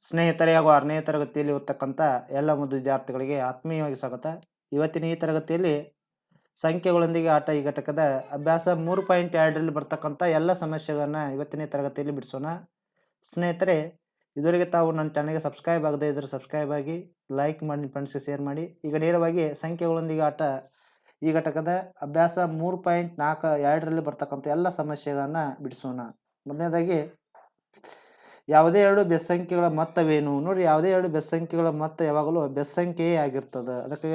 ಸ್ನೇಹಿತರೆ ಹಾಗೂ ಆರನೇ ತರಗತಿಯಲ್ಲಿ ಓದ್ತಕ್ಕಂಥ ಎಲ್ಲ ಮುದ್ದು ವಿದ್ಯಾರ್ಥಿಗಳಿಗೆ ಆತ್ಮೀಯವಾಗಿ ಸ್ವಾಗತ. ಇವತ್ತಿನ ಈ ತರಗತಿಯಲ್ಲಿ ಸಂಖ್ಯೆಗಳೊಂದಿಗೆ ಆಟ ಈ ಘಟಕದ ಅಭ್ಯಾಸ ಮೂರು ಪಾಯಿಂಟ್ ಎರಡರಲ್ಲಿ ಬರ್ತಕ್ಕಂಥ ಎಲ್ಲ ಸಮಸ್ಯೆಗಳನ್ನು ಇವತ್ತಿನ ತರಗತಿಯಲ್ಲಿ ಬಿಡಿಸೋಣ. ಸ್ನೇಹಿತರೆ, ಇದುವರೆಗೆ ತಾವು ನನ್ನ ಚಾನಲ್ಗೆ ಸಬ್ಸ್ಕ್ರೈಬ್ ಆಗದೇ ಇದ್ದರೆ ಸಬ್ಸ್ಕ್ರೈಬ್ ಆಗಿ ಲೈಕ್ ಮಾಡಿ ಫ್ರೆಂಡ್ಸ್ಗೆ ಶೇರ್ ಮಾಡಿ. ಈಗ ನೇರವಾಗಿ ಸಂಖ್ಯೆಗಳೊಂದಿಗೆ ಆಟ ಈ ಘಟಕದ ಅಭ್ಯಾಸ ಮೂರು ಪಾಯಿಂಟ್ ನಾಲ್ಕು ಎರಡರಲ್ಲಿ ಬರ್ತಕ್ಕಂಥ ಎಲ್ಲ ಸಮಸ್ಯೆಗಳನ್ನು ಬಿಡಿಸೋಣ. ಮೊದಲನೇದಾಗಿ ಯಾವುದೇ ಎರಡು ಬೆಸ್ಸಂಖ್ಯೆಗಳ ಮೊತ್ತವೇನು? ನೋಡಿ, ಯಾವುದೇ ಎರಡು ಬೆಸ್ಸಂಖ್ಯೆಗಳ ಮೊತ್ತ ಯಾವಾಗಲೂ ಬೆಸ್ಸಂಖ್ಯೆಯೇ ಆಗಿರ್ತದೆ. ಅದಕ್ಕೆ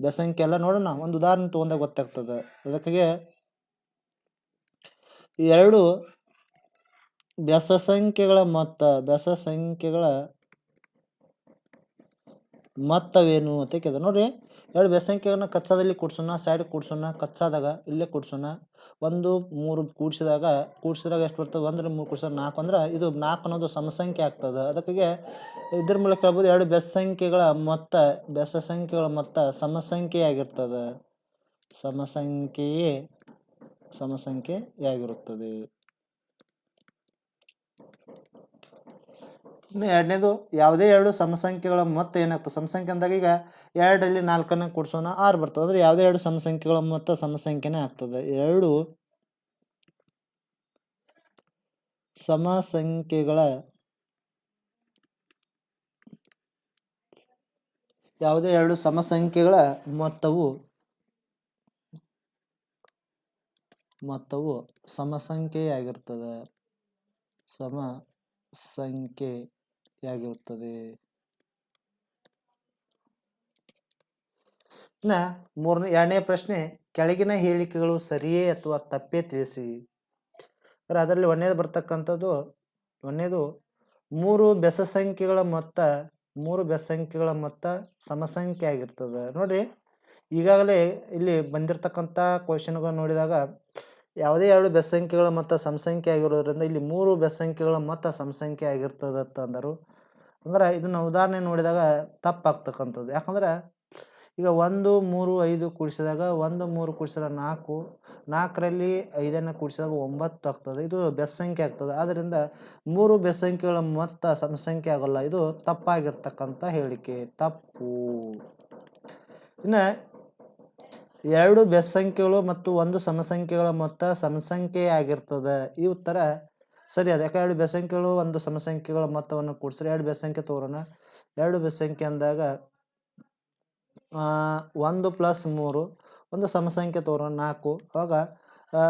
ಬೆಸಂಖ್ಯೆ ಎಲ್ಲ ನೋಡೋಣ. ಒಂದು ಉದಾಹರಣೆ ತೊಗೊಂಡಾಗ ಗೊತ್ತಾಗ್ತದೆ. ಅದಕ್ಕೆ ಎರಡು ಬೆಸ ಸಂಖ್ಯೆಗಳ ಮೊತ್ತ ಬೆಸ ಸಂಖ್ಯೆಗಳ ಮೊತ್ತವೇನು ಅಂತ ಕೇಳಿದ. ನೋಡ್ರಿ ಎರಡು ಬೆಸಂಖ್ಯೆಗಳನ್ನ ಕಚ್ಚಾದಲ್ಲಿ ಕೂಡ್ಸೋಣ ಸೈಡ್ ಕೂಡ್ಸೋಣ, ಕಚ್ಚಾದಾಗ ಇಲ್ಲೇ ಕೂಡ್ಸೋಣ. ಒಂದು, ಮೂರು ಕೂಡಿಸಿದಾಗ ಕೂಡಿಸಿದಾಗ ಎಷ್ಟು ಬರ್ತದೆ? ಒಂದ್ರೆ, ಮೂರು ಕೂಡಿಸಿದಾಗ ನಾಲ್ಕು. ಅಂದ್ರೆ ಇದು ನಾಲ್ಕು ಅನ್ನೋದು ಸಮಸಂಖ್ಯೆ ಆಗ್ತದೆ. ಅದಕ್ಕೆ ಇದ್ರ ಮೂಲಕ ಹೇಳ್ಬೋದು ಎರಡು ಬೆಸಂಖ್ಯೆಗಳ ಮೊತ್ತ ಬೆಸ ಸಂಖ್ಯೆಗಳ ಮೊತ್ತ ಸಮಸಂಖ್ಯೆಯಾಗಿರ್ತದೆ ಸಮಸಂಖ್ಯೆಯೇ ಸಮಸಂಖ್ಯೆಯಾಗಿರುತ್ತದೆ. ಎರಡನೇದು ಯಾವುದೇ ಎರಡು ಸಮಸಂಖ್ಯೆಗಳ ಮೊತ್ತ ಏನಾಗ್ತದೆ? ಸಮಸಂಖ್ಯೆ ಅಂದಾಗ ಈಗ ಎರಡರಲ್ಲಿ ನಾಲ್ಕನ್ನು ಕೂಡಿಸೋಣ, ಆರು ಬರ್ತದೆ. ಅಂದರೆ ಯಾವುದೇ ಎರಡು ಸಮಸಂಖ್ಯೆಗಳ ಮೊತ್ತ ಸಮಸಂಖ್ಯೆನೇ ಆಗ್ತದೆ. ಎರಡು ಸಮಸಂಖ್ಯೆಗಳ ಯಾವುದೇ ಎರಡು ಸಮಸಂಖ್ಯೆಗಳ ಮೊತ್ತವು ಮೊತ್ತವು ಸಮಸಂಖ್ಯೆಯಾಗಿರ್ತದೆ. ಸಮ ಸಂಖ್ಯೆಯಾಗಿರುತ್ತದೆ ಇನ್ನ ಮೂರನೇ, ಎರಡನೇ ಪ್ರಶ್ನೆ, ಕೆಳಗಿನ ಹೇಳಿಕೆಗಳು ಸರಿಯೇ ಅಥವಾ ತಪ್ಪೇ ತಿಳಿಸಿ? ಅಂದ್ರೆ ಅದರಲ್ಲಿ ಒಂದೇದು ಬರ್ತಕ್ಕಂಥದ್ದು, ಒಂದೇದು, ಮೂರು ಬೆಸ ಸಂಖ್ಯೆಗಳ ಮೊತ್ತ, ಮೂರು ಬೆಸ ಸಂಖ್ಯೆಗಳ ಮೊತ್ತ ಸಮಸಂಖ್ಯೆ ಆಗಿರ್ತದೆ. ನೋಡ್ರಿ, ಈಗಾಗಲೇ ಇಲ್ಲಿ ಬಂದಿರತಕ್ಕಂಥ ಕ್ವಶನ್ಗಳು ನೋಡಿದಾಗ ಯಾವುದೇ ಎರಡು ಬೆಸ್ಸಂಖ್ಯೆಗಳ ಮೊತ್ತ ಸಮಸಂಖ್ಯೆ ಆಗಿರೋದ್ರಿಂದ ಇಲ್ಲಿ ಮೂರು ಬೆಸ್ಸಂಖ್ಯೆಗಳ ಮೊತ್ತ ಸಮಸಂಖ್ಯೆ ಆಗಿರ್ತದೆ ಅಂತ ಅಂದರು. ಅಂದ್ರೆ ಇದನ್ನು ಉದಾಹರಣೆ ನೋಡಿದಾಗ ತಪ್ಪಾಗ್ತಕ್ಕಂಥದ್ದು. ಯಾಕಂದ್ರೆ ಈಗ ಒಂದು, ಮೂರು, ಐದು ಕೂಡಿಸಿದಾಗ ಒಂದು, ಮೂರು ಕೂಡಿಸಿದಾಗ ನಾಲ್ಕು, ನಾಲ್ಕರಲ್ಲಿ ಐದನ್ನು ಕೂಡಿಸಿದಾಗ ಒಂಬತ್ತು ಆಗ್ತದೆ. ಇದು ಬೆಸ್ಸಂಖ್ಯೆ ಆಗ್ತದೆ. ಆದ್ದರಿಂದ ಮೂರು ಬೆಸ್ಸಂಖ್ಯೆಗಳ ಮೊತ್ತ ಸಮಸಂಖ್ಯೆ ಆಗೋಲ್ಲ. ಇದು ತಪ್ಪಾಗಿರ್ತಕ್ಕಂಥ ಹೇಳಿಕೆ. ತಪ್ಪು. ಇನ್ನು ಎರಡು ಬೆಸ್ಸಂಖ್ಯೆಗಳು ಮತ್ತು ಒಂದು ಸಮಸಂಖ್ಯೆಗಳ ಮೊತ್ತ ಸಮಸಂಖ್ಯೆ ಆಗಿರ್ತದೆ ಈ ಉತ್ತರ ಸರಿ, ಅದ ಯಾಕೆ ಎರಡು ಬೆಸಂಖ್ಯೆಗಳು ಒಂದು ಸಮಸಂಖ್ಯೆಗಳ ಮೊತ್ತವನ್ನು ಕೂಡಿಸ್ರೆ? ಎರಡು ಬೆಸಂಖ್ಯೆ ತೋರೋಣ. ಎರಡು ಬೆಸಂಖ್ಯೆ ಅಂದಾಗ ಒಂದು ಪ್ಲಸ್ ಮೂರು, ಒಂದು ಸಮಸಂಖ್ಯೆ ತೋರೋಣ, ನಾಲ್ಕು. ಅವಾಗ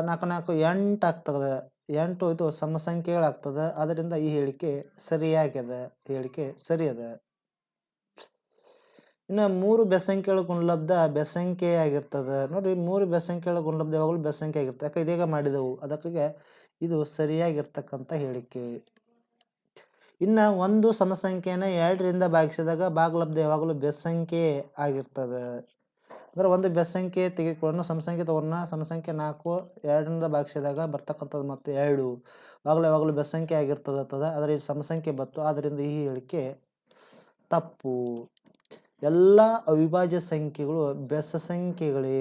ನಾಲ್ಕು ನಾಲ್ಕು, ಎಂಟು ಆಗ್ತದೆ. ಎಂಟು ಇದು ಸಮಸಂಖ್ಯೆಗಳಾಗ್ತದೆ. ಅದರಿಂದ ಈ ಹೇಳಿಕೆ ಸರಿಯಾಗಿದೆ. ಹೇಳಿಕೆ ಸರಿ ಇನ್ನು ಮೂರು ಬೆಸಂಖ್ಯೆಗಳ ಗುಣಲಬ್ಧ ಬೆಸಂಖ್ಯೆ ಆಗಿರ್ತದೆ. ನೋಡಿ, ಮೂರು ಬೆಸಂಖ್ಯೆಗಳ ಗುಣಲಬ್ಧ ಯಾವಾಗಲೂ ಬೆಸಂಖ್ಯೆ ಆಗಿರ್ತದೆ ಯಾಕೆ? ಇದೀಗ ಮಾಡಿದೆವು. ಅದಕ್ಕೆ ಇದು ಸರಿಯಾಗಿರ್ತಕ್ಕಂಥ ಹೇಳಿಕೆ. ಇನ್ನು ಒಂದು ಸಮಸಂಖ್ಯೆನ ಎರಡರಿಂದ ಭಾಗಿಸಿದಾಗ ಭಾಗಲಬ್ಧ ಯಾವಾಗಲೂ ಬೆಸಂಖ್ಯೆ ಆಗಿರ್ತದೆ. ಅಂದರೆ ಒಂದು ಬೆಸಂಖ್ಯೆ ತೆಗೆದುಕೊಳ್ಳೋಣ. ಸಮಸಂಖ್ಯೆ ತಗೊಂಡ ಸಮಸಂಖ್ಯೆ ನಾಲ್ಕು ಎರಡರಿಂದ ಭಾಗಿಸಿದಾಗ ಬರ್ತಕ್ಕಂಥದ್ದು ಮತ್ತು ಎರಡು. ಯಾವಾಗಲೂ ಯಾವಾಗಲೂ ಬೆಸಂಖ್ಯೆ ಆಗಿರ್ತದೆ ಆದರೆ ಇಲ್ಲಿ ಸಮಸಂಖ್ಯೆ ಬತ್ತು ಆದ್ದರಿಂದ ಈ ಹೇಳಿಕೆ ತಪ್ಪು. ಎಲ್ಲ ಅವಿಭಾಜ್ಯ ಸಂಖ್ಯೆಗಳು ಬೆಸ ಸಂಖ್ಯೆಗಳೇ.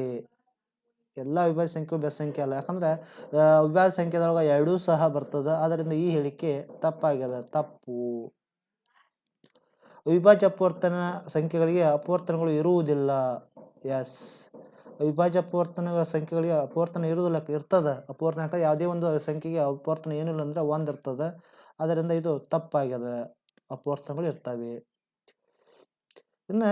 ಎಲ್ಲ ಅವಿಭಾಜ್ಯ ಸಂಖ್ಯೆಗಳು ಬೆಸ ಸಂಖ್ಯೆ ಅಲ್ಲ. ಯಾಕಂದ್ರೆ ಅವಿಭಾಜ್ಯ ಸಂಖ್ಯೆದೊಳಗೆ ಎರಡೂ ಸಹ ಬರ್ತದೆ. ಆದ್ದರಿಂದ ಈ ಹೇಳಿಕೆ ತಪ್ಪಾಗ್ಯದ. ತಪ್ಪು. ಅವಿಭಾಜ್ಯ ಅಪವರ್ತನ ಸಂಖ್ಯೆಗಳಿಗೆ ಅಪವರ್ತನಗಳು ಇರುವುದಿಲ್ಲ. ಎಸ್ ಅವಿಭಾಜ್ಯ ಅಪವರ್ತನಗಳ ಸಂಖ್ಯೆಗಳಿಗೆ ಅಪವರ್ತನ ಇರುವುದಿಲ್ಲ. ಇರ್ತದೆ. ಅಪವರ್ತನ ಯಾವುದೇ ಒಂದು ಸಂಖ್ಯೆಗೆ ಅಪವರ್ತನ ಏನಿಲ್ಲ ಅಂದ್ರೆ ಒಂದು ಇರ್ತದೆ. ಅದರಿಂದ ಇದು ತಪ್ಪಾಗ್ಯದ. ಅಪವರ್ತನಗಳು ಇರ್ತವೆ. ಇನ್ನು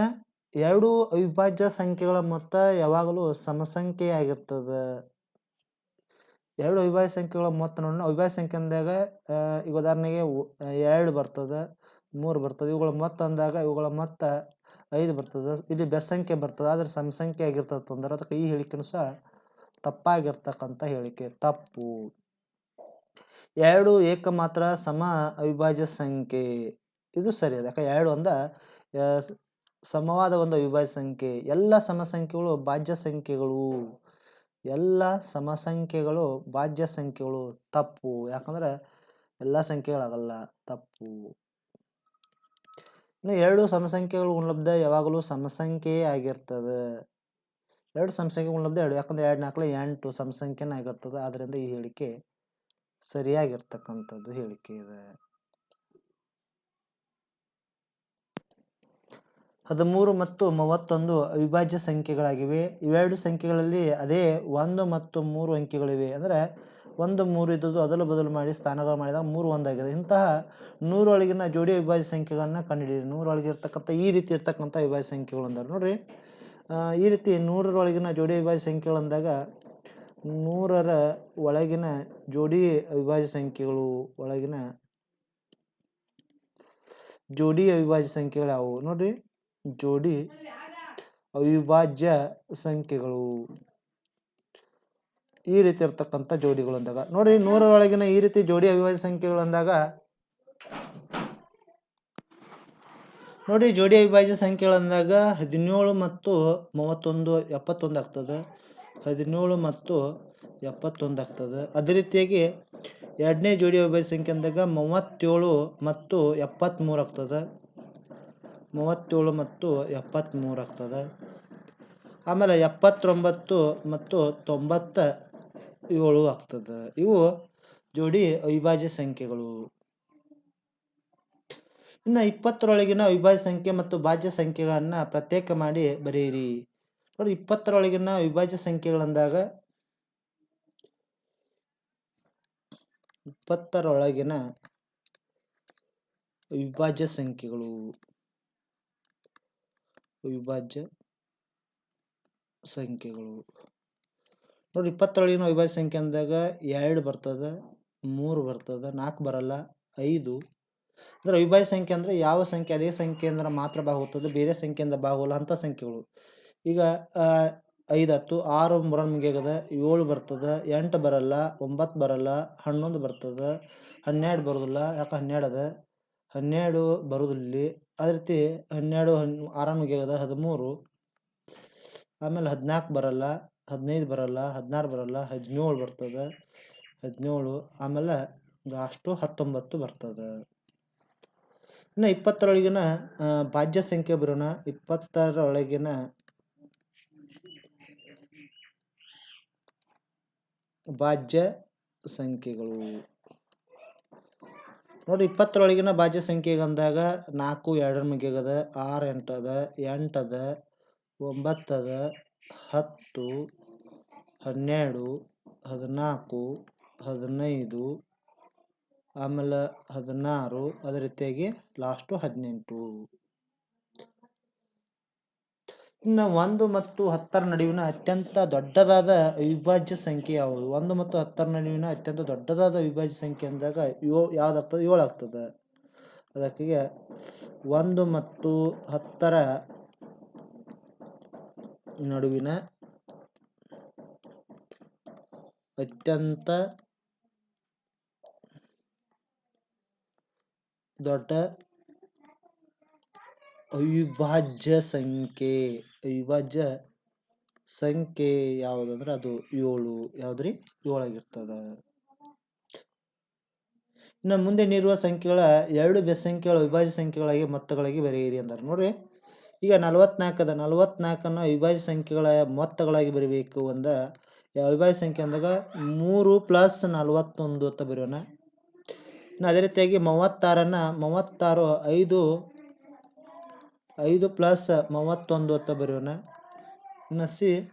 ಎರಡು ಅವಿಭಾಜ್ಯ ಸಂಖ್ಯೆಗಳ ಮೊತ್ತ ಯಾವಾಗಲೂ ಸಮಸಂಖ್ಯೆ ಆಗಿರ್ತದೆ ಎರಡು ಅವಿಭಾಜ್ಯ ಸಂಖ್ಯೆಗಳ ಮೊತ್ತ ನೋಡೋಣ ಅವಿಭಾಜ್ಯ ಸಂಖ್ಯೆ ಅಂದಾಗ ಈಗ ಉದಾಹರಣೆಗೆ ಎರಡು ಬರ್ತದೆ, ಮೂರು ಬರ್ತದೆ, ಇವುಗಳ ಮೊತ್ತ ಅಂದಾಗ ಇವುಗಳ ಮೊತ್ತ ಐದು ಬರ್ತದೆ, ಇಲ್ಲಿ ಬೆಸ್ಸಂಖ್ಯೆ ಬರ್ತದೆ, ಆದರೆ ಸಮಸಂಖ್ಯೆ ಆಗಿರ್ತದೆ ಅಂದ್ರೆ ಅದಕ್ಕೆ ಈ ಹೇಳಿಕೆನೂ ಸಹ ತಪ್ಪಾಗಿರ್ತಕ್ಕಂಥ ಹೇಳಿಕೆ. ತಪ್ಪು. ಎರಡು ಏಕ ಮಾತ್ರ ಸಮ ಅವಿಭಾಜ್ಯ ಸಂಖ್ಯೆ. ಇದು ಸರಿ ಅದಕ್ಕೆ ಎರಡು ಅಂದ ಸಮವಾದ ಒಂದು ಅವಿಭಾಜ್ಯ ಸಂಖ್ಯೆ. ಎಲ್ಲ ಸಮಸಂಖ್ಯೆಗಳು ಭಾಜ್ಯ ಸಂಖ್ಯೆಗಳು. ಎಲ್ಲ ಸಮಸಂಖ್ಯೆಗಳು ಭಾಜ್ಯ ಸಂಖ್ಯೆಗಳು. ತಪ್ಪು. ಯಾಕಂದ್ರೆ ಎಲ್ಲ ಸಂಖ್ಯೆಗಳಾಗಲ್ಲ. ತಪ್ಪು. ಇನ್ನು ಎರಡು ಸಮಸಂಖ್ಯೆಗಳು ಗುಣಲಬ್ಧ ಯಾವಾಗಲೂ ಸಮಸಂಖ್ಯೆಯೇ ಆಗಿರ್ತದೆ. ಎರಡು ಸಮಸಂಖ್ಯೆ ಗುಣಲಬ್ಧ ಎರಡು. ಯಾಕಂದ್ರೆ ಎರಡು ನಾಲ್ಕಲೆ ಎಂಟು ಸಮಸಂಖ್ಯೆನೇ ಆಗಿರ್ತದೆ ಆದ್ದರಿಂದ ಈ ಹೇಳಿಕೆ ಸರಿಯಾಗಿರ್ತಕ್ಕಂಥದ್ದು ಹೇಳಿಕೆ ಇದೆ. ಹದಿಮೂರು ಮತ್ತು ಮೂವತ್ತೊಂದು ಅವಿಭಾಜ್ಯ ಸಂಖ್ಯೆಗಳಾಗಿವೆ. ಇವೆರಡು ಸಂಖ್ಯೆಗಳಲ್ಲಿ ಅದೇ ಒಂದು ಮತ್ತು ಮೂರು ಅಂಕಿಗಳಿವೆ. ಅಂದರೆ ಒಂದು, ಮೂರು ಇದ್ದದ್ದು ಅದಲು ಬದಲು ಮಾಡಿ ಸ್ಥಾನಗಳು ಮಾಡಿದಾಗ ಮೂರು ಒಂದಾಗಿದೆ ಇಂತಹ ನೂರೊಳಗಿನ ಜೋಡಿ ಅವಿಭಾಜ್ಯ ಸಂಖ್ಯೆಗಳನ್ನು ಕಂಡುಹಿಡಿಯಿರಿ ನೂರೊಳಗೆ ಇರ್ತಕ್ಕಂಥ ಈ ರೀತಿ ಇರ್ತಕ್ಕಂಥ ಅವಿಭಾಜ್ಯ ಸಂಖ್ಯೆಗಳು ಅಂದರು ನೋಡಿರಿ ಈ ರೀತಿ ನೂರರೊಳಗಿನ ಜೋಡಿ ಅವಿಭಾಜ್ಯ ಸಂಖ್ಯೆಗಳು ಅಂದಾಗ ನೂರರ ಒಳಗಿನ ಜೋಡಿ ಅವಿಭಾಜ್ಯ ಸಂಖ್ಯೆಗಳು ಒಳಗಿನ ಜೋಡಿ ಅವಿಭಾಜ್ಯ ಸಂಖ್ಯೆಗಳು ಯಾವುವು ನೋಡ್ರಿ ಜೋಡಿ ಅವಿಭಾಜ್ಯ ಸಂಖ್ಯೆಗಳು. ಈ ರೀತಿ ಇರ್ತಕ್ಕಂಥ ಜೋಡಿಗಳು ಅಂದಾಗ ನೋಡಿ ನೂರರೊಳಗಿನ ಈ ರೀತಿ ಜೋಡಿ ಅವಿಭಾಜ್ಯ ಸಂಖ್ಯೆಗಳು ಅಂದಾಗ ನೋಡಿ ಜೋಡಿ ಅವಿಭಾಜ್ಯ ಸಂಖ್ಯೆಗಳು ಅಂದಾಗ ಹದಿನೇಳು ಮತ್ತು ಮೂವತ್ತೊಂದು ಎಪ್ಪತ್ತೊಂದು ಆಗ್ತದೆ. ಹದಿನೇಳು ಮತ್ತು ಎಪ್ಪತ್ತೊಂದು ಆಗ್ತದೆ. ಅದೇ ರೀತಿಯಾಗಿ ಎರಡನೇ ಜೋಡಿ ಅವಿಭಾಜ್ಯ ಸಂಖ್ಯೆ ಅಂದಾಗ ಮೂವತ್ತೇಳು ಮತ್ತು ಎಪ್ಪತ್ತ್ಮೂರು ಆಗ್ತದೆ. ಮೂವತ್ತೇಳು ಮತ್ತು ಎಪ್ಪತ್ತ್ಮೂರು ಆಗ್ತದೆ. ಆಮೇಲೆ ಎಪ್ಪತ್ತೊಂಬತ್ತು ಮತ್ತು ತೊಂಬತ್ತ ಏಳು ಆಗ್ತದೆ. ಇವು ಜೋಡಿ ಅವಿಭಾಜ್ಯ ಸಂಖ್ಯೆಗಳು. ಇನ್ನು ಇಪ್ಪತ್ತರೊಳಗಿನ ಅವಿಭಾಜ್ಯ ಸಂಖ್ಯೆ ಮತ್ತು ಭಾಜ್ಯ ಸಂಖ್ಯೆಗಳನ್ನು ಪ್ರತ್ಯೇಕ ಮಾಡಿ ಬರೆಯಿರಿ. ನೋಡಿ, ಇಪ್ಪತ್ತರೊಳಗಿನ ಅವಿಭಾಜ್ಯ ಸಂಖ್ಯೆಗಳಂದಾಗ ಇಪ್ಪತ್ತರೊಳಗಿನ ಅವಿಭಾಜ್ಯ ಸಂಖ್ಯೆಗಳು. ಅವಿಭಾಜ್ಯ ಸಂಖ್ಯೆಗಳು. ನೋಡಿ ಇಪ್ಪತ್ತೊಳಗಿನ ಅವಿಭಾಜ್ಯ ಸಂಖ್ಯೆ ಅಂದಾಗ ಎರಡು ಬರ್ತದೆ, ಮೂರು ಬರ್ತದೆ, ನಾಲ್ಕು ಬರಲ್ಲ, ಐದು. ಅಂದ್ರೆ ಅವಿಭಾಜ್ಯ ಸಂಖ್ಯೆ ಅಂದರೆ ಯಾವ ಸಂಖ್ಯೆ? ಅದೇ ಸಂಖ್ಯೆಯಿಂದ ಮಾತ್ರ ಭಾಗುತ್ತದೆ ಬೇರೆ ಸಂಖ್ಯೆಯಿಂದ ಭಾಗವಲ್ಲ ಅಂಥ ಸಂಖ್ಯೆಗಳು. ಈಗ ಐದು ಹತ್ತು, ಆರು ಮೂರ ಮುಗಿಯಾಗದ ಏಳು ಬರ್ತದೆ, ಎಂಟು ಬರಲ್ಲ, ಒಂಬತ್ತು ಬರಲ್ಲ, ಹನ್ನೊಂದು ಬರ್ತದೆ, ಹನ್ನೆರಡು ಬರೋದಿಲ್ಲ ಯಾಕೆ ಹನ್ನೆರಡು ಅದ ಹನ್ನೆರಡು ಬರೋದಿಲ್ಲ ಇಲ್ಲಿ ಅದೇ ರೀತಿ ಹನ್ನೆರಡು, ಹನ್, ಆರ ಮುಗಿಯಾಗದ ಹದಿಮೂರು. ಆಮೇಲೆ ಹದಿನಾಲ್ಕು ಬರಲ್ಲ, ಹದಿನೈದು ಬರಲ್ಲ, ಹದಿನಾರು ಬರಲ್ಲ, ಹದಿನೇಳು ಬರ್ತದೆ, ಹದಿನೇಳು. ಆಮೇಲೆ ಲಾಸ್ಟು ಹತ್ತೊಂಬತ್ತು ಬರ್ತದೆ. ಇನ್ನು ಇಪ್ಪತ್ತರೊಳಗಿನ ಭಾಜ್ಯ ಸಂಖ್ಯೆ ಬರೋಣ. ಇಪ್ಪತ್ತರೊಳಗಿನ ಭಾಜ್ಯ ಸಂಖ್ಯೆಗಳು. ನೋಡಿ, ಇಪ್ಪತ್ತರೊಳಗಿನ ಭಾಜ್ಯ ಸಂಖ್ಯೆಗೆ ಅಂದಾಗ ನಾಲ್ಕು, ಎರಡರ ಮುಗಿಯಾಗದ ಆರು ಎಂಟು ಅದ ಎಂಟು ಅದ ಒಂಬತ್ತು ಅದ ಹತ್ತು, ಹನ್ನೆರಡು, ಹದಿನಾಲ್ಕು, ಹದಿನೈದು, ಆಮೇಲೆ ಹದಿನಾರು, ಅದೇ ರೀತಿಯಾಗಿ ಲಾಸ್ಟು ಹದಿನೆಂಟು. ಇನ್ನು ಒಂದು ಮತ್ತು ಹತ್ತರ ನಡುವಿನ ಅತ್ಯಂತ ದೊಡ್ಡದಾದ ಅವಿಭಾಜ್ಯ ಸಂಖ್ಯೆ ಯಾವುದು? ಒಂದು ಮತ್ತು ಹತ್ತರ ನಡುವಿನ ಅತ್ಯಂತ ದೊಡ್ಡದಾದ ಅವಿಭಾಜ್ಯ ಸಂಖ್ಯೆ ಅಂದಾಗ ಯೋ ಯಾವ್ದಾಗ್ತದೆ? ಏಳು ಆಗ್ತದೆ ಅದಕ್ಕೆ ಒಂದು ಮತ್ತು ಹತ್ತರ ನಡುವಿನ ಅತ್ಯಂತ ದೊಡ್ಡ ಅವಿಭಾಜ್ಯ ಸಂಖ್ಯೆ. ಅವಿಭಾಜ್ಯ ಸಂಖ್ಯೆ ಯಾವುದಂದ್ರೆ ಅದು ಏಳು. ಯಾವ್ದ್ರಿ? ಏಳಾಗಿರ್ತದ. ಇನ್ನು ಮುಂದೆ ನೀಡುವ ಸಂಖ್ಯೆಗಳ ಎರಡು ಬೆಸ್ ಸಂಖ್ಯೆಗಳ ಅವಿಭಾಜ್ಯ ಸಂಖ್ಯೆಗಳಾಗಿ ಮೊತ್ತಗಳಾಗಿ ಬರೆಯಿರಿ ಅಂತಾರೆ ನೋಡ್ರಿ, ಈಗ ನಲವತ್ನಾಲ್ಕದ ನಲವತ್ನಾಲ್ಕನ್ನು ಅವಿಭಾಜ್ಯ ಸಂಖ್ಯೆಗಳ ಮೊತ್ತಗಳಾಗಿ ಬರೀಬೇಕು ಅಂದ್ರೆ ಅವಿಭಾಜ್ಯ ಸಂಖ್ಯೆ ಅಂದಾಗ ಮೂರು ಪ್ಲಸ್ ನಲವತ್ತೊಂದು ಅಂತ ಬರೆಯೋಣ. ಇನ್ನು ಅದೇ ರೀತಿಯಾಗಿ ಮೂವತ್ತಾರನ್ನು, ಮೂವತ್ತಾರು, ಐದು ಐದು ಪ್ಲಸ್ ಮೂವತ್ತೊಂದು ಅಂತ ಬರೆಯೋಣ. ಇನ್ನು ಸಿ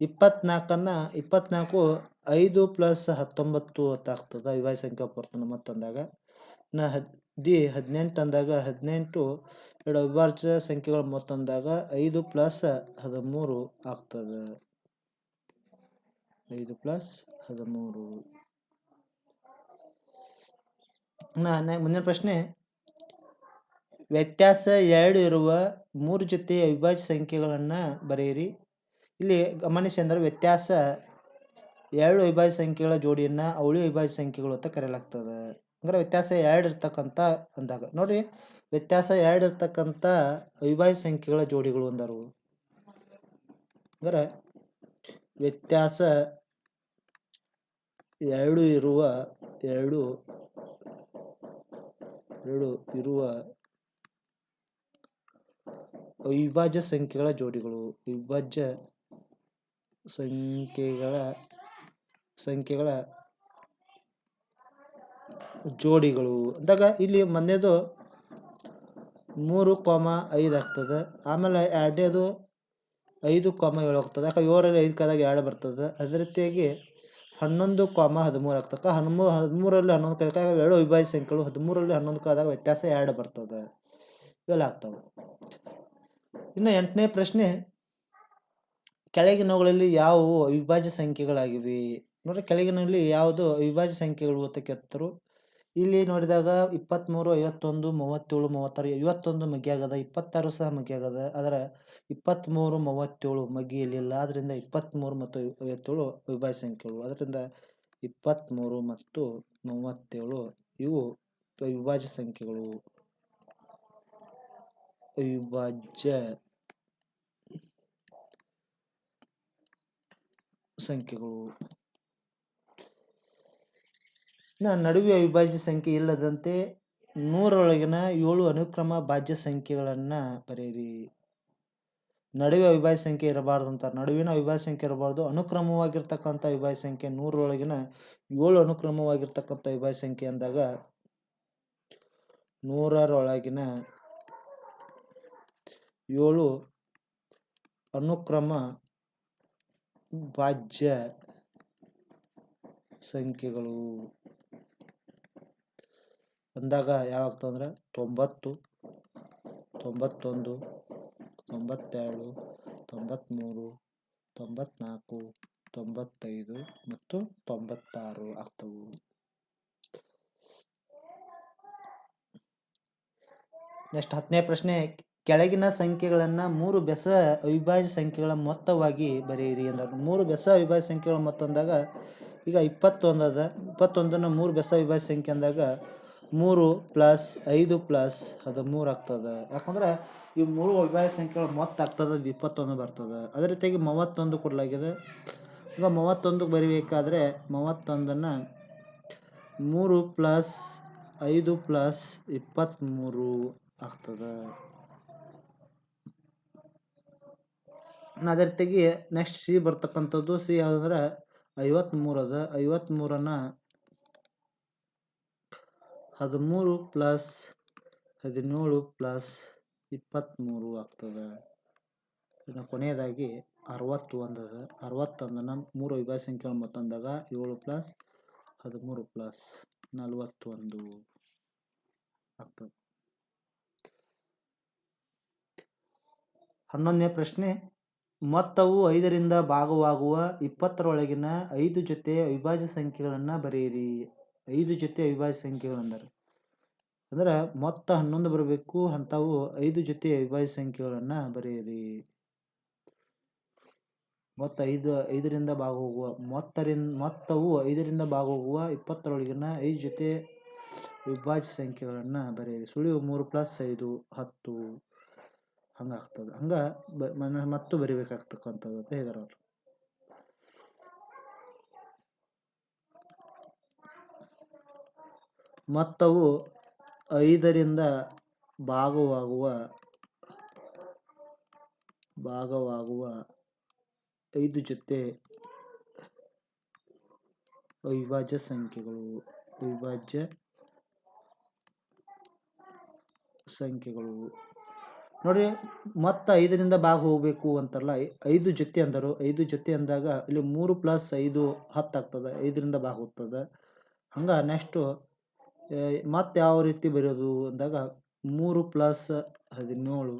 ಇಪ್ಪತ್ನಾಲ್ಕನ್ನು ಇಪ್ಪತ್ನಾಲ್ಕು ಐದು ಪ್ಲಸ್ ಹತ್ತೊಂಬತ್ತು ಅಂತ ಆಗ್ತದೆ. ಅವಿಭಾಜ್ಯ ಸಂಖ್ಯೆ ಬರ್ತದೆ ಮತ್ತೊಂದಾಗ ಇನ್ನು ಹದ್ ಡಿ ಹದಿನೆಂಟು ಅಂದಾಗ ಹದಿನೆಂಟು ಎರಡು ಅವಿಭಾಜ್ಯ ಸಂಖ್ಯೆಗಳು ಮತ್ತೊಂದಾಗ ಐದು ಪ್ಲಸ್ ಹದಿಮೂರು ಆಗ್ತದೆ. ಐದು ಪ್ಲಸ್ ಹದಿಮೂರು. ನೆ- ಮುಂದಿನ ಪ್ರಶ್ನೆ ವ್ಯತ್ಯಾಸ ಎರಡು ಇರುವ ಮೂರು ಜೊತೆ ಅವಿಭಾಜ್ಯ ಸಂಖ್ಯೆಗಳನ್ನು ಬರೆಯಿರಿ. ಇಲ್ಲಿ ಗಮನಿಸಿ ಅಂದರೆ ವ್ಯತ್ಯಾಸ ಎರಡು ಅವಿಭಾಜ್ಯ ಸಂಖ್ಯೆಗಳ ಜೋಡಿಯನ್ನು ಅವಳಿ ಅವಿಭಾಜ್ಯ ಸಂಖ್ಯೆಗಳು ಅಂತ ಕರೆಯಲಾಗ್ತದೆ. ಅಂದ್ರೆ ವ್ಯತ್ಯಾಸ ಎರಡು ಇರ್ತಕ್ಕಂಥ ಅಂದಾಗ. ನೋಡಿ ವ್ಯತ್ಯಾಸ ಎರಡು ಇರ್ತಕ್ಕಂಥ ಅವಿಭಾಜ್ಯ ಸಂಖ್ಯೆಗಳ ಜೋಡಿಗಳು ಅಂದರು. ಅಂದ್ರೆ ವ್ಯತ್ಯಾಸ ಎರಡು ಇರುವ ಎರಡು ಎರಡು ಇರುವ ಅವಿಭಾಜ್ಯ ಸಂಖ್ಯೆಗಳ ಜೋಡಿಗಳು, ಅವಿಭಾಜ್ಯ ಸಂಖ್ಯೆಗಳ ಸಂಖ್ಯೆಗಳ ಜೋಡಿಗಳು. ಅಂದಾಗ ಇಲ್ಲಿ ಮೊನ್ನೆದು ಮೂರು ಕಾಮ ಐದು ಆಗ್ತದೆ. ಆಮೇಲೆ ಎರಡನೇದು ಐದು ಕಾಮ ಏಳು ಆಗ್ತದೆ. ಯಾಕೆ ಏಳರಲ್ಲಿ ಐದು ಕಾದಾಗ ಎರಡು ಬರ್ತದೆ. ಅದೇ ರೀತಿಯಾಗಿ ಹನ್ನೊಂದು ಕಾಮ ಹದಿಮೂರು ಆಗ್ತದೆ. ಹನ್ಮೂ ಹದಿಮೂರಲ್ಲಿ ಹನ್ನೊಂದು ಕಾದಾಗ ಎರಡು ಅವಿಭಾಜ್ಯ ಸಂಖ್ಯೆಗಳು ಹದಿಮೂರಲ್ಲಿ ಹನ್ನೊಂದು ಕಾದಾಗ ವ್ಯತ್ಯಾಸ ಎರಡು ಬರ್ತದೆ. ಇವೆಲ್ಲ ಆಗ್ತವೆ. ಇನ್ನು ಎಂಟನೇ ಪ್ರಶ್ನೆ, ಕೆಳಗಿನವುಗಳಲ್ಲಿ ಯಾವುವು ಅವಿಭಾಜ್ಯ ಸಂಖ್ಯೆಗಳಾಗಿವೆ? ನೋಡ್ರಿ, ಕೆಳಗಿನಲ್ಲಿ ಯಾವುದು ಅವಿಭಾಜ್ಯ ಸಂಖ್ಯೆಗಳು ಕೇಳ್ತಾರೆ ಇಲ್ಲಿ ನೋಡಿದಾಗ ಇಪ್ಪತ್ತ್ಮೂರು ಐವತ್ತೊಂದು, ಮೂವತ್ತೇಳು, ಮೂವತ್ತಾರು, ಐವತ್ತೊಂದು ಮಗ್ಗಿ ಆಗದ ಇಪ್ಪತ್ತಾರು ಸಹ ಮಗ್ಗಿ ಆಗದ ಆದರೆ ಇಪ್ಪತ್ತ್ಮೂರು ಮೂವತ್ತೇಳು ಮಗಿಯಲಿಲ್ಲ. ಆದ್ದರಿಂದ ಇಪ್ಪತ್ತ್ಮೂರು ಮತ್ತು ಐವತ್ತೇಳು ಅವಿಭಾಜ್ಯ ಸಂಖ್ಯೆಗಳು. ಅದರಿಂದ ಇಪ್ಪತ್ತ್ಮೂರು ಮತ್ತು ಮೂವತ್ತೇಳು ಇವು ಅವಿಭಾಜ್ಯ ಸಂಖ್ಯೆಗಳು. ಅವಿಭಾಜ್ಯ ಸಂಖ್ಯೆಗಳು. ನಡುವೆ ಅವಿಭಾಜ್ಯ ಸಂಖ್ಯೆ ಇಲ್ಲದಂತೆ ನೂರೊಳಗಿನ ಏಳು ಅನುಕ್ರಮ ಭಾಜ್ಯ ಸಂಖ್ಯೆಗಳನ್ನು ಬರೆಯಿರಿ. ನಡುವೆ ಅವಿಭಾಜ್ಯ ಸಂಖ್ಯೆ ಇರಬಾರ್ದು ಅಂತಾರೆ ನಡುವಿನ ಅವಿಭಾಜ್ಯ ಸಂಖ್ಯೆ ಇರಬಾರ್ದು. ಅನುಕ್ರಮವಾಗಿರ್ತಕ್ಕಂಥ ಅವಿಭಾಜ್ಯ ಸಂಖ್ಯೆ ನೂರೊಳಗಿನ ಏಳು ಅನುಕ್ರಮವಾಗಿರ್ತಕ್ಕಂಥ ಅವಿಭಾಜ್ಯ ಸಂಖ್ಯೆ ಅಂದಾಗ ನೂರರೊಳಗಿನ ಏಳು ಅನುಕ್ರಮ ಭಾಜ್ಯ ಸಂಖ್ಯೆಗಳು. ಅಂದಾಗ ಯಾವಾಗ್ತಂದ್ರೆ ತೊಂಬತ್ತು, ತೊಂಬತ್ತೊಂದು, ತೊಂಬತ್ತೆರಡು ತೊಂಬತ್ತ್ಮೂರು ತೊಂಬತ್ನಾಲ್ಕು, ತೊಂಬತ್ತೈದು ಮತ್ತು ತೊಂಬತ್ತಾರು ಆಗ್ತವು. ನೆಕ್ಸ್ಟ್ ಹತ್ತನೇ ಪ್ರಶ್ನೆ ಕೆಳಗಿನ ಸಂಖ್ಯೆಗಳನ್ನು ಮೂರು ಬೆಸ ಅವಿಭಾಜ್ಯ ಸಂಖ್ಯೆಗಳ ಮೊತ್ತವಾಗಿ ಬರೆಯಿರಿ ಎಂದರು ಮೂರು ಬೆಸ ಅವಿಭಾಜ್ಯ ಸಂಖ್ಯೆಗಳ ಮೊತ್ತ ಅಂದಾಗ, ಈಗ ಇಪ್ಪತ್ತೊಂದು ಅದ, ಇಪ್ಪತ್ತೊಂದನ್ನು ಮೂರು ಬೆಸ ಅವಿಭಾಜ್ಯ ಸಂಖ್ಯೆ ಅಂದಾಗ ಮೂರು ಪ್ಲಸ್ ಐದು ಪ್ಲಸ್ ಅದು ಮೂರು ಆಗ್ತದೆ. ಯಾಕಂದ್ರೆ ಈ ಮೂರು ಅವಿಭಾಜ್ಯ ಸಂಖ್ಯೆಗಳ ಮೊತ್ತ ಆಗ್ತದೆ, ಅದು ಇಪ್ಪತ್ತೊಂದು ಬರ್ತದೆ. ಅದೇ ರೀತಿಯಾಗಿ ಮೂವತ್ತೊಂದು ಕೊಡಲಾಗಿದೆ. ಈಗ ಮೂವತ್ತೊಂದಕ್ಕೆ ಬರಿಬೇಕಾದ್ರೆ ಮೂವತ್ತೊಂದನ್ನು ಮೂರು ಪ್ಲಸ್ ಐದು ಪ್ಲಸ್ ಇಪ್ಪತ್ತ್ಮೂರು ಆಗ್ತದೆ. ಇನ್ನು ಅದೇ ರೀತಿಯಾಗಿ ನೆಕ್ಸ್ಟ್ ಸಿ ಬರ್ತಕ್ಕಂಥದ್ದು. ಸಿ ಯಾವುದಂದ್ರೆ ಐವತ್ತ್ಮೂರು ಅದ ಐವತ್ತ್ಮೂರನ್ನು ಹದಿಮೂರು ಪ್ಲಸ್ ಹದಿನೇಳು ಪ್ಲಸ್ ಇಪ್ಪತ್ತ್ಮೂರು ಆಗ್ತದೆ. ಇನ್ನು ಕೊನೆಯದಾಗಿ ಅರವತ್ತೊಂದು ಅದ ಅರವತ್ತೊಂದನ್ನು ಮೂರು ವಿಭಾಗ ಸಂಖ್ಯೆ ಮತ್ತೊಂದಾಗ ಏಳು ಪ್ಲಸ್ ಹದಿಮೂರು ಪ್ಲಸ್ ನಲವತ್ತೊಂದು ಆಗ್ತದೆ. ಹನ್ನೊಂದನೇ ಪ್ರಶ್ನೆ ಮೊತ್ತವು ಐದರಿಂದ ಭಾಗವಾಗುವ ಇಪ್ಪತ್ತರೊಳಗಿನ ಐದು ಜೊತೆ ಅವಿಭಾಜ್ಯ ಸಂಖ್ಯೆಗಳನ್ನು ಬರೆಯಿರಿ. ಐದು ಜೊತೆ ಅವಿಭಾಜ್ಯ ಸಂಖ್ಯೆಗಳು ಅಂದರೆ ಅಂದ್ರೆ ಮೊತ್ತ ಹನ್ನೊಂದು ಬರಬೇಕು ಅಂಥವು ಐದು ಜೊತೆ ಅವಿಭಾಜ್ಯ ಸಂಖ್ಯೆಗಳನ್ನು ಬರೆಯಿರಿ. ಮೊತ್ತ ಐದು, ಐದರಿಂದ ಭಾಗವಾಗುವ ಮೊತ್ತರಿಂದ ಮೊತ್ತವು ಐದರಿಂದ ಭಾಗವಾಗುವ ಇಪ್ಪತ್ತರೊಳಗಿನ ಐದು ಜೊತೆ ಅವಿಭಾಜ್ಯ ಸಂಖ್ಯೆಗಳನ್ನು ಬರೆಯಿರಿ. ಸುಳಿವು ಮೂರು ಪ್ಲಸ್ ಐದು, ಹತ್ತು. ಹಂಗಾಗ್ತದೆ. ಹಂಗೆ ಬ, ಮನ, ಮತ್ತು ಬರಿಬೇಕಾಗ್ತಕ್ಕಂಥದ್ದು ಅಂತ ಹೇಳಿದಾರೆ ಅವರು ಮತ್ತವು ಐದರಿಂದ ಭಾಗವಾಗುವ ಭಾಗವಾಗುವ ಐದು ಜೊತೆ ಅವಿಭಾಜ್ಯ ಸಂಖ್ಯೆಗಳು. ಅವಿಭಾಜ್ಯ ಸಂಖ್ಯೆಗಳು. ನೋಡಿ ಮತ್ತೆ ಐದರಿಂದ ಭಾಗ ಹೋಗಬೇಕು ಅಂತಾರಲ್ಲ ಐದು ಜೊತೆ ಅಂದರು. ಐದು ಜೊತೆ ಅಂದಾಗ ಇಲ್ಲಿ ಮೂರು ಪ್ಲಸ್ ಐದು ಹತ್ತು ಆಗ್ತದೆ. ಐದರಿಂದ ಭಾಗ ಹೋಗ್ತದೆ ಹಂಗೆ ನೆಕ್ಸ್ಟು ಮತ್ತೆ ಯಾವ ರೀತಿ ಬರೆಯೋದು ಅಂದಾಗ ಮೂರು ಪ್ಲಸ್ ಹದಿನೇಳು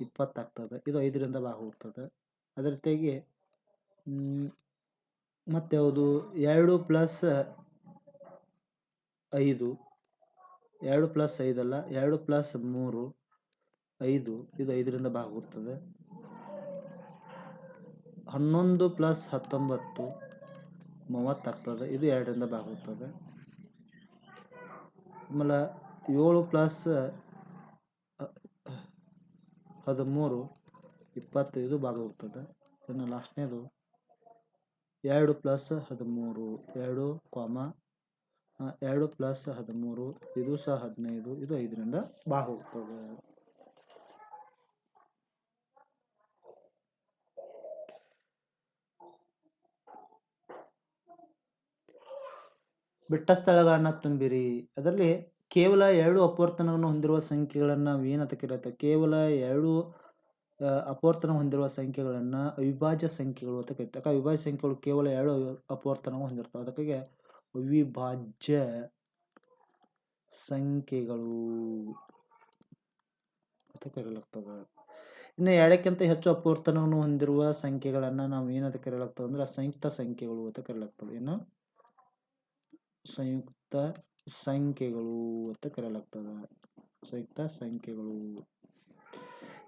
ಇಪ್ಪತ್ತಾಗ್ತದೆ ಇದು ಐದರಿಂದ ಭಾಗ ಹೋಗ್ತದೆ ಅದೇ ರೀತಿಯಾಗಿ ಮ್, ಮತ್ತೆ ಯಾವುದು? ಎರಡು ಪ್ಲಸ್ ಐದು. ಎರಡು ಪ್ಲಸ್ ಐದಲ್ಲ ಎರಡು ಪ್ಲಸ್ ಮೂರು. ಐದು, ಇದು ಐದರಿಂದ ಭಾಗುತ್ತದೆ ಹನ್ನೊಂದು ಪ್ಲಸ್ ಹತ್ತೊಂಬತ್ತು ಮೂವತ್ತಾಗ್ತದೆ ಇದು ಎರಡರಿಂದ ಭಾಗುತ್ತದೆ ಆಮೇಲೆ ಏಳು ಪ್ಲಸ್ ಹದಿಮೂರು ಇಪ್ಪತ್ತೈದು ಭಾಗ ಹೋಗ್ತದೆ ಇನ್ನು ಲಾಸ್ಟ್ನೇದು ಎರಡು ಪ್ಲಸ್ ಹದಿಮೂರು, ಎರಡು ಕಾಮ ಎರಡು ಪ್ಲಸ್ ಹದಿಮೂರು, ಇದು ಸಹ ಹದಿನೈದು, ಇದು ಐದರಿಂದ ಭಾಗ ಹೋಗ್ತದೆ ಬಿಟ್ಟ ಸ್ಥಳಗಳನ್ನು ತುಂಬಿರಿ. ಅದರಲ್ಲಿ ಕೇವಲ ಎರಡು ಅಪವರ್ತನವನ್ನು ಹೊಂದಿರುವ ಸಂಖ್ಯೆಗಳನ್ನು ನಾವು ಏನಂತ ಕರೆಯುತ್ತೆ ಕೇವಲ ಎರಡು ಅಪವರ್ತನ ಹೊಂದಿರುವ ಸಂಖ್ಯೆಗಳನ್ನು ಅವಿಭಾಜ್ಯ ಸಂಖ್ಯೆಗಳು ಅಂತ ಕರೀತಾರೆ ಯಾಕೆ ಅವಿಭಾಜ್ಯ ಸಂಖ್ಯೆಗಳು ಕೇವಲ ಎರಡು ಅಪವರ್ತನವನ್ನು ಹೊಂದಿರ್ತವೆ ಅದಕ್ಕೆ ಅವಿಭಾಜ್ಯ ಸಂಖ್ಯೆಗಳು ಅಂತ ಕರೆಯಲಾಗ್ತದೆ ಇನ್ನು ಎರಡಕ್ಕಿಂತ ಹೆಚ್ಚು ಅಪವರ್ತನವನ್ನು ಹೊಂದಿರುವ ಸಂಖ್ಯೆಗಳನ್ನು ನಾವು ಏನಂತ ಕರೆಯಲಾಗ್ತದೆ ಅಂದ್ರೆ ಸಂಯುಕ್ತ ಸಂಖ್ಯೆಗಳು ಅಂತ ಕರೆಯಲಾಗ್ತದೆ ಏನು ಸಂಯುಕ್ತ ಸಂಖ್ಯೆಗಳು ಅಂತ ಕರೆಯಲಾಗ್ತದೆ. ಸಂಯುಕ್ತ ಸಂಖ್ಯೆಗಳು.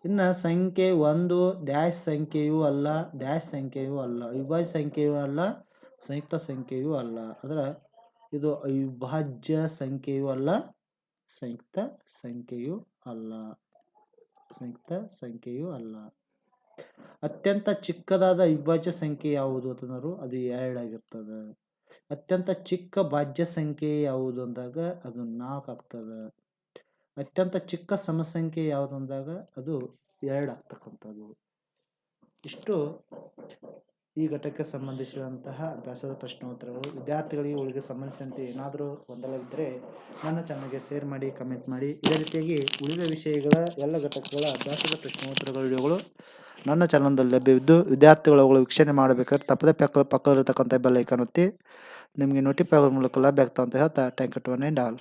ಇನ್ನು ಸಂಖ್ಯೆ ಒಂದು, ಡ್ಯಾಶ್ ಸಂಖ್ಯೆಯೂ ಅಲ್ಲ, ಡ್ಯಾಶ್ ಸಂಖ್ಯೆಯೂ ಅಲ್ಲ ಅವಿಭಾಜ್ಯ ಸಂಖ್ಯೆಯೂ ಅಲ್ಲ, ಸಂಯುಕ್ತ ಸಂಖ್ಯೆಯೂ ಅಲ್ಲ. ಅದರ ಇದು ಅವಿಭಾಜ್ಯ ಸಂಖ್ಯೆಯೂ ಅಲ್ಲ, ಸಂಯುಕ್ತ ಸಂಖ್ಯೆಯೂ ಅಲ್ಲ. ಸಂಯುಕ್ತ ಸಂಖ್ಯೆಯೂ ಅಲ್ಲ. ಅತ್ಯಂತ ಚಿಕ್ಕದಾದ ಅವಿಭಾಜ್ಯ ಸಂಖ್ಯೆ ಯಾವುದು ಅಂತಂದ್ರು, ಅದು ಎರಡಾಗಿರ್ತದೆ ಅತ್ಯಂತ ಚಿಕ್ಕ ಭಾಜ್ಯ ಸಂಖ್ಯೆ ಯಾವುದು ಅಂದಾಗ ಅದು ನಾಲ್ಕು ಆಗ್ತದೆ. ಅತ್ಯಂತ ಚಿಕ್ಕ ಸಮಸಂಖ್ಯೆ ಯಾವುದು ಅಂದಾಗ ಅದು ಎರಡು ಆಗ್ತಕ್ಕಂಥದ್ದು. ಇಷ್ಟು. ಈ ಘಟಕಕ್ಕೆ ಸಂಬಂಧಿಸಿದಂತಹ ಅಭ್ಯಾಸದ ಪ್ರಶ್ನೋತ್ತರಗಳು ವಿದ್ಯಾರ್ಥಿಗಳಿಗೆ ಉಳಿಗೆ ಸಂಬಂಧಿಸಿದಂತೆ ಏನಾದರೂ ಗೊಂದಲವಿದ್ದರೆ ನನ್ನ ಚಾನಲ್ಗೆ ಶೇರ್ ಮಾಡಿ, ಕಮೆಂಟ್ ಮಾಡಿ. ಇದೇ ರೀತಿಯಾಗಿ ಉಳಿದ ವಿಷಯಗಳ ಎಲ್ಲ ಘಟಕಗಳ ಅಭ್ಯಾಸದ ಪ್ರಶ್ನೋತ್ತರಗಳ ವಿಡಿಯೋಗಳು ನನ್ನ ಚಾನಲ್ನಲ್ಲಿ ಲಭ್ಯವಿದ್ದು, ವಿದ್ಯಾರ್ಥಿಗಳು ಅವುಗಳು ವೀಕ್ಷಣೆ ಮಾಡಬೇಕಾದ್ರೆ ತಪ್ಪದೇ ಪಕ್ಕ ಪಕ್ಕದಲ್ಲಿರ್ತಕ್ಕಂಥ ಬೆಲ್ ಒತ್ತಿ, ನಿಮಗೆ ನೋಟಿಫೈ ಮೂಲಕ ಲಭ್ಯ ಆಗ್ತಾವಂತ ಹೇಳ್ತಾ thank to one and all